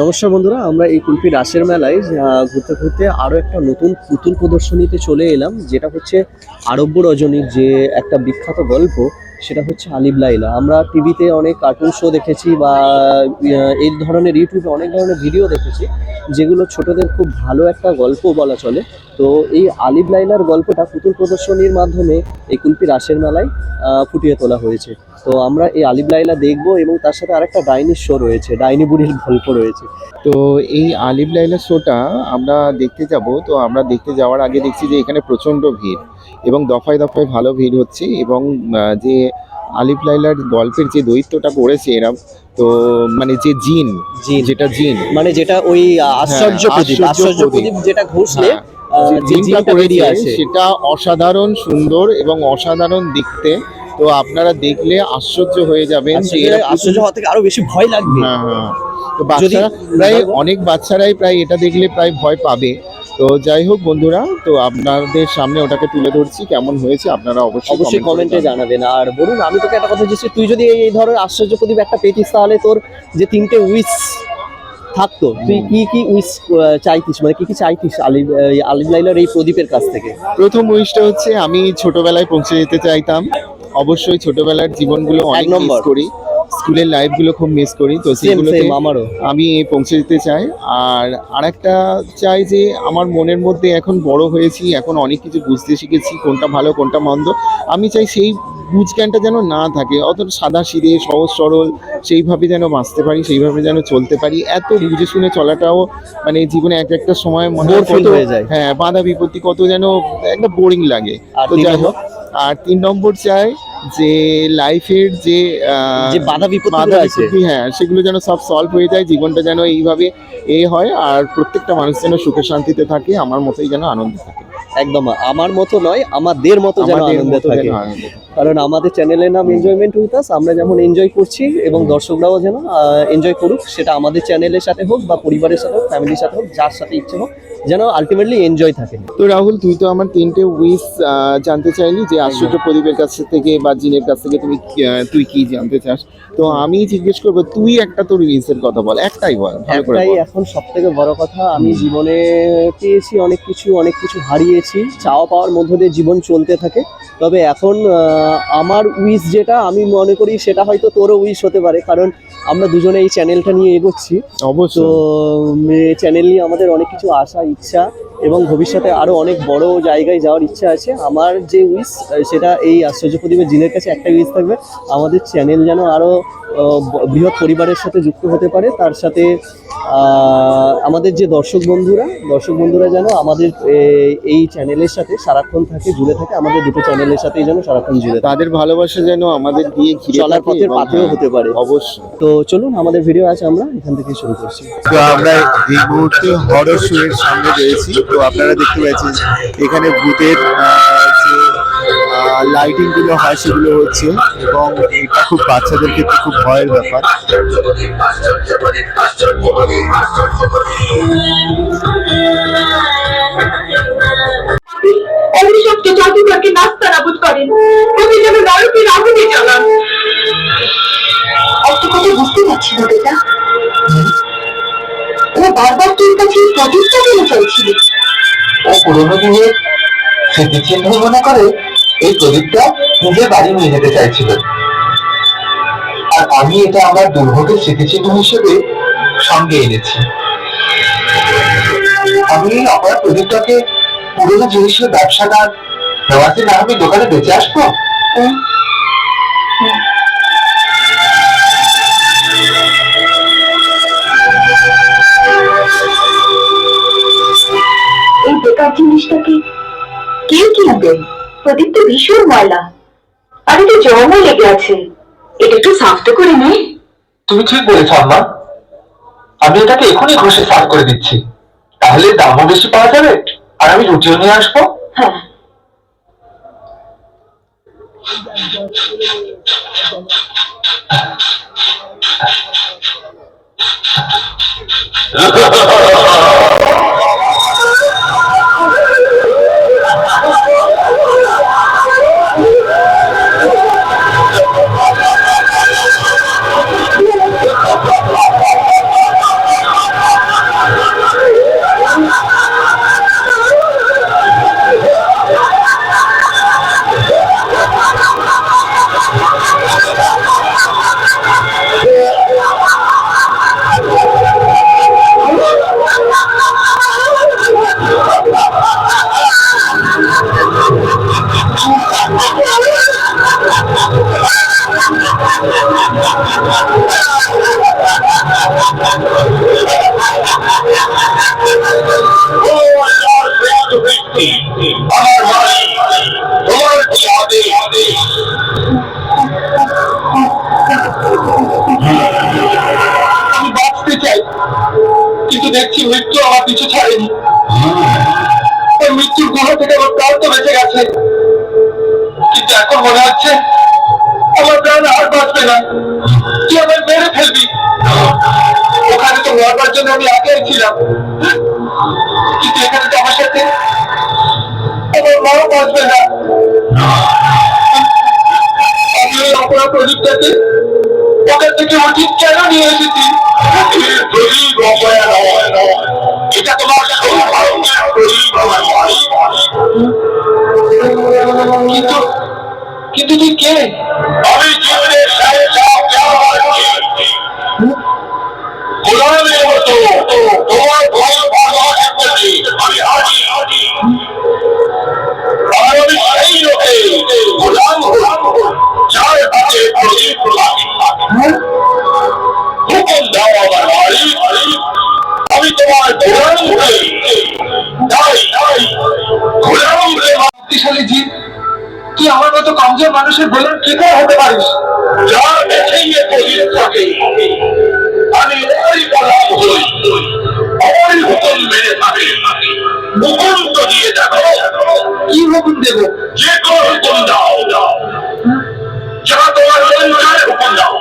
নমস্কার বন্ধুরা, আমরা এই কুলপি রাসের মেলায় ঘুরতে ঘুরতে আরও একটা নতুন পুতুল প্রদর্শনীতে চলে এলাম, যেটা হচ্ছে আরব্য রজনীর যে একটা বিখ্যাত গল্প, সেটা হচ্ছে আলিব লাইলা। আমরা টিভিতে অনেক কার্টুন শো দেখেছি বা এই ধরনের ইউটিউবে অনেক ধরনের ভিডিও দেখেছি, যেগুলো ছোটদের খুব ভালো একটা গল্প বলা চলে। তো এই আলিব লাইলার গল্পটা পুতুল প্রদর্শনীর মাধ্যমে এই কুলপি রাসের মেলায় ফুটিয়ে তোলা হয়েছে। তো আমরা এই আলিব লাইলা দেখব এবং তার সাথে আরেকটা ডাইনির শো রয়েছে ডাইনি বুড়ির গল্প রয়েছে। তো এই আলিফ লাইলা শোটা আমরা দেখতে যাব তো আমরা দেখতে যাওয়ার আগে দেখছি যে এখানে প্রচণ্ড ভিড় এবং দফায় দফায় ভালো ভিড় হচ্ছে এবং যে আলিফ লাইলার গল্পের যে দৈত্যটা করেছে এরা তো মানে যে জিন যেটা জিন। মানে যেটা ওই আশ্চর্য হ্যাঁ, প্রদীপ আশ্চর্য আশ্চর্য প্রদীপ। যেটা ঘষলে হ্যাঁ, জিনটা বেরিয়ে সেটা অসাধারণ সুন্দর এবং অসাধারণ দেখতে। তো আপনারা দেখলে আশ্চর্য হয়ে যাবেন যে আশ্চর্য হওয়া থেকে আরও বেশি ভয় লাগবে। হ্যাঁ হ্যাঁ। তো বাচ্চারা প্রায় অনেক বাচ্চারাই প্রায় এটা দেখলে প্রায় ভয় পাবে। তো যাই হোক বন্ধুরা তো আপনাদের সামনে ওটাকে তুলে ধরছি কেমন হয়েছে আপনারা অবশ্যই অবশ্যই কমেন্টে জানাবেন। আর বলুন আমি তোকে একটা কথা বলছি তুই যদি এই ধরনের আশ্চর্য প্রদীপ একটা পেতিস তাহলে তোর যে তিনটে উইস থাকতো তুই। কি কি উইস চাইতিস? মানে কি কি চাইতিস আলিম আলিম লাইলার এই প্রদীপের কাছ থেকে? প্রথম উইসটা হচ্ছে আমি ছোটবেলায় পৌঁছে যেতে চাইতাম। অবশ্যই ছোটবেলার জীবনগুলো অনেক মিস করি। স্কুলের লাইফগুলো খুব মিস করি। তো সেগুলোতে আমারও আমি পৌঁছে যেতে চাই। আর আরেকটা চাই যে আমার মনের মধ্যে এখন বড় হয়েছি এখন অনেক কিছু বুঝতে শিখেছি কোনটা ভালো কোনটা মন্দ। আমি চাই সেই বুঝজ্ঞানটা যেন না থাকে অত সাদা সিধে সহজ সরল সেইভাবে যেন বাঁচতে পারি সেইভাবে যেন চলতে পারি। এত বুঝে শুনে চলাটাও মানে জীবনে এক একটা সময় মনে হয় বাধা বিপত্তি কত যেন একটা বোরিং লাগে। তো যাই হোক। আর তিন নম্বর চাই যে লাইফের যে বাধা বিপত্তিগুলো বাধা আছে বিপত্তি হ্যাঁ সেগুলো যেন সব সলভ হয়ে যায় জীবনটা যেন এইভাবে এ হয় আর প্রত্যেকটা মানুষ যেন সুখে শান্তিতে থাকে আমার মতোই যেন আনন্দ থাকে। একদম আমার মতো নয় আমাদের মতো যেন আনন্দ থাকে। কারণ আমাদের চ্যানেলের নাম এনজয়মেন্ট উইথ আস আমরা যেমন এনজয় করছি এবং দর্শকরাও যেন এনজয় করুক সেটা আমাদের চ্যানেলের সাথে হোক বা পরিবারের সাথে হোক ফ্যামিলির সাথে হোক যার সাথে ইচ্ছে হোক যেন আলটিমেটলি এনজয় থাকে। তো রাহুল তুই তো আমার তিনটে উইস জানতে চাইলি যে আশ্চর্য প্রদীপের কাছ থেকে বা জিনের কাছ থেকে তুমি তুই কি জানতে চাস? তো আমি জিজ্ঞেস করব তুই একটা তোর উইসের কথা বল একটাই বল একটাই এখন সব থেকে বড় কথা আমি জীবনে পেয়েছি অনেক কিছু অনেক কিছু হারিয়েছি চাওয়া পাওয়ার মধ্য দিয়ে জীবন চলতে থাকে। তবে এখন আমার উইশ যেটা আমি মনে করি সেটা হয়তো তোরও উইশ হতে পারে কারণ আমরা দুজনে এই চ্যানেলটা নিয়ে এগোচ্ছি। অবশ্য চ্যানেল নিয়ে আমাদের অনেক কিছু আশা ইচ্ছা এবং ভবিষ্যতে আরও অনেক বড় জায়গায় যাওয়ার ইচ্ছা আছে। আমার যে উইশ সেটা এই আশ্চর্য প্রদীপের জিনের কাছে একটা উইশ থাকবে। আমাদের চ্যানেল যেন আরও আহ, ব- বৃহৎ পরিবারের সাথে যুক্ত হতে পারে তার সাথে আমাদের যে দর্শক বন্ধুরা দর্শক বন্ধুরা যেন আমাদের এই চ্যানেলের সাথে সারাক্ষণ থাকে জুড়ে থাকে আমাদের দুটো চ্যানেলের সাথেই যেন সারাক্ষণ জুড়ে তাদের ভালোবাসা যেন আমাদের দিয়ে চলার পথের পাথেও হতে পারে। অবশ্যই। তো চলুন আমাদের ভিডিও আছে আমরা এখান থেকে শুরু করছি। তো আমরা এই মুহূর্তে হরর শো এর সামনে রয়েছি। তো আপনারা দেখতে পাচ্ছেন এখানে ভূতের যে লাইটিংগুলো হয় সেগুলো হচ্ছে এবং এটা খুব বাচ্চাদের ক্ষেত্রে খুব ভয়ের ব্যাপার। অভিশপ্ত জাদুঘরকে নাস্তা নাবুদ করেন। তুমি যেন নরকের আগুনে জ্বালান একটা কথা বুঝতে পারছি না বেটা। ও বারবার তোর কাছে এই প্রদীপটা কেন চাইছিল? ও পুরোনো দিনের স্মৃতিচিহ্ন মনে করে এই প্রদীপটা নিজের বাড়ি নিয়ে যেতে চাইছিল আর আমি এটা আমার দুর্ভোগের স্মৃতিচিহ্ন হিসেবে সঙ্গে এনেছি। আমি অপরাধ প্রদীপটাকে পুরোনো জিনিসের ব্যবসাদার নেওয়াতে না আমি দোকানে বেঁচে আসব? এই বেকার জিনিসটাকে কে কিনবে প্রদীপ তো ভীষণ ময়লা। আর এটা জমও লেগে আছে। এটা একটু সাফ তো করে নে। তুমি ঠিক বলেছ আম্মা। আমি এটাকে এখনই ঘষে সাফ করে দিচ্ছি। তাহলে দামও বেশি পাওয়া যাবে আর আমি রুটিও নিয়ে আসব। হ্যাঁ। আমি বাঁচতে চাই, কিন্তু দেখছি মৃত্যু আমার পিছু ছাড়েনি। ওই মৃত্যুর গুহ থেকে আমার প্রাণ তো বেঁচে গেছে। কিন্তু এখন মনে হচ্ছে আমার প্রাণ আর বাঁচবে না। তুই আমার মেরে ফেলবি। ওখানে তো মরবার জন্য আমি আগে ছিলাম। কিন্তু এখানে তো আমার সাথে আমার মাও বাঁচবে না। প্রদীপটাকে ওখান থেকে উঠিয়ে কেন নিয়ে এসেছি এটা তোমার ভাই কিন্তু কিন্তু তুই কে? আমি জীবনের সাহেব গোলামের মতো তোমার ভয় পাওয়ার আমি হাজি। আর আমি সেই লোকে। গোলাম যার কমজোর মানুষের গোলাম কি করে হতে পারিস? যা দেখেই এ প্রদীপ থাকে। আমি ওই গোলাম হই ওই হুকুম মেনে থাকি। হুকুম তো দিয়ে দেখো। কি হুকুম দেব? যে কোনো হুকুম দাও। যা তোমার হুকুম দাও।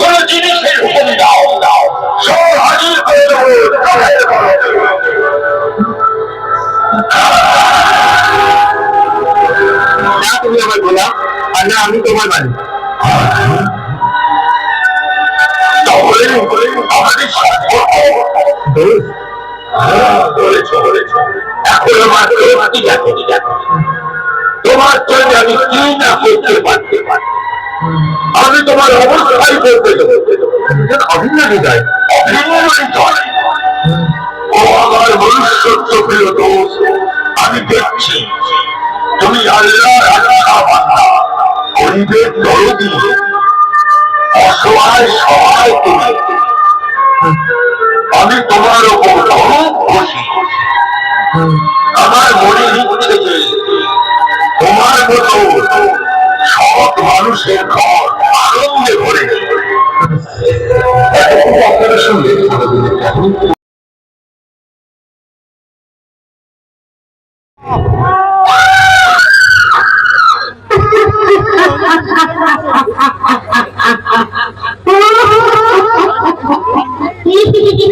কোন জিনিসের হুকুম দাও দাও। সব হাজির করে দেবো। তুমি আমার গোলাম আর না আমি তোমার মালিক। তোমার জন্য আমি কি না করতে পারতে পারি আমি তোমার অবস্থায় করতে দেবো। অভিন্ন হৃদয় অভিন্ন হৃদয়। ও আমার মনুষ্যত্ব প্রিয় দোষ আমি দেখছি। তুমি আল্লাহ গরিবের দরদি। অসহায় সহায় তুমি। আমি তোমার ওপর অনেক খুশি আমার মনে হচ্ছে যে তোমার মতো সৎ মানুষের ঘর আনন্দে ভরে। এতটুকু আপনারা শুনলেন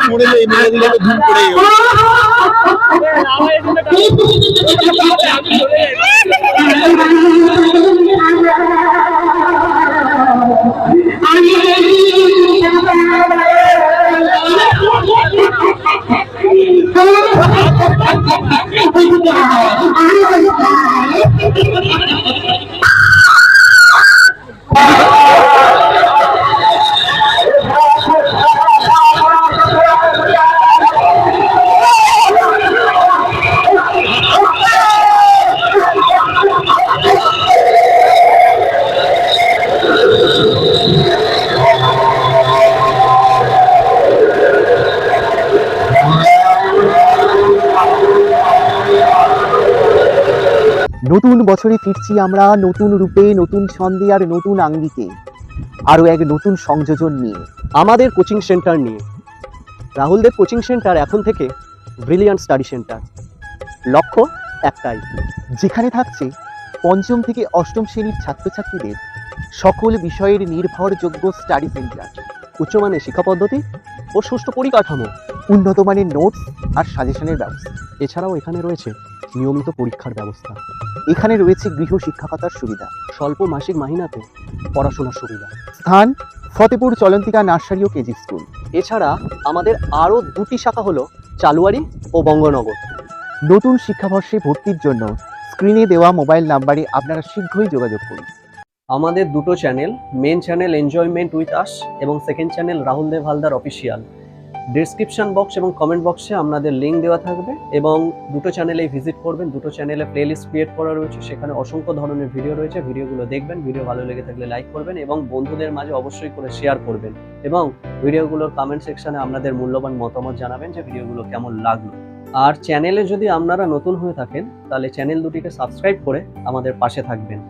পড়লে মেরে দিলে ধুম পড়ে গেল নতুন বছরে ফিরছি আমরা নতুন রূপে, নতুন ছন্দে আর নতুন আঙ্গিকে। আরও এক নতুন সংযোজন নিয়ে, আমাদের কোচিং সেন্টার নিয়ে। রাহুলদেব কোচিং সেন্টার এখন থেকে ব্রিলিয়ান্ট স্টাডি সেন্টার লক্ষ্য একটাই, যেখানে থাকছে পঞ্চম থেকে অষ্টম শ্রেণির ছাত্রছাত্রীদের সকল বিষয়ের নির্ভরযোগ্য স্টাডি সেন্টার উচ্চমানের শিক্ষা পদ্ধতি ও সুষ্ঠু পরিকাঠামো, উন্নত মানের নোটস আর সাজেশনের ব্যবস্থা। এছাড়াও এখানে রয়েছে নিয়মিত পরীক্ষার ব্যবস্থা। এখানে রয়েছে গৃহ শিক্ষকতার সুবিধা, স্বল্প মাসিক মাহিনাতে পড়াশোনার সুবিধা। স্থান, ফতেপুর চলন্তিকা নার্সারি ও কেজি স্কুল। এছাড়া আমাদের আরও দুটি শাখা হলো চালুয়ারি ও বঙ্গনগর। নতুন শিক্ষাবর্ষে ভর্তির জন্য স্ক্রিনে দেওয়া মোবাইল নাম্বারে আপনারা শীঘ্রই যোগাযোগ করুন। আমাদের দুটো channel main channel enjoyment with us এবং second channel Rahul Dev Haldar official description box এবং কমেন্ট বক্সে আপনাদের লিঙ্ক দেওয়া থাকবে এবং দুটো চ্যানেলেই ভিজিট করবেন। দুটো চ্যানেলে প্লেলিস্ট ক্রিয়েট করা রয়েছে, সেখানে অসংখ্য ধরনের ভিডিও রয়েছে। ভিডিওগুলো দেখবেন ভিডিও ভালো লেগে থাকলে লাইক করবেন এবং বন্ধুদের মাঝে অবশ্যই করে শেয়ার করবেন এবং ভিডিওগুলোর কমেন্ট সেকশনে আপনাদের মূল্যবান মতামত জানাবেন যে ভিডিওগুলো কেমন লাগল। আর চ্যানেলে যদি আপনারা নতুন হয়ে থাকেন, তাহলে চ্যানেল দুটিকে সাবস্ক্রাইব করে আমাদের পাশে থাকবেন।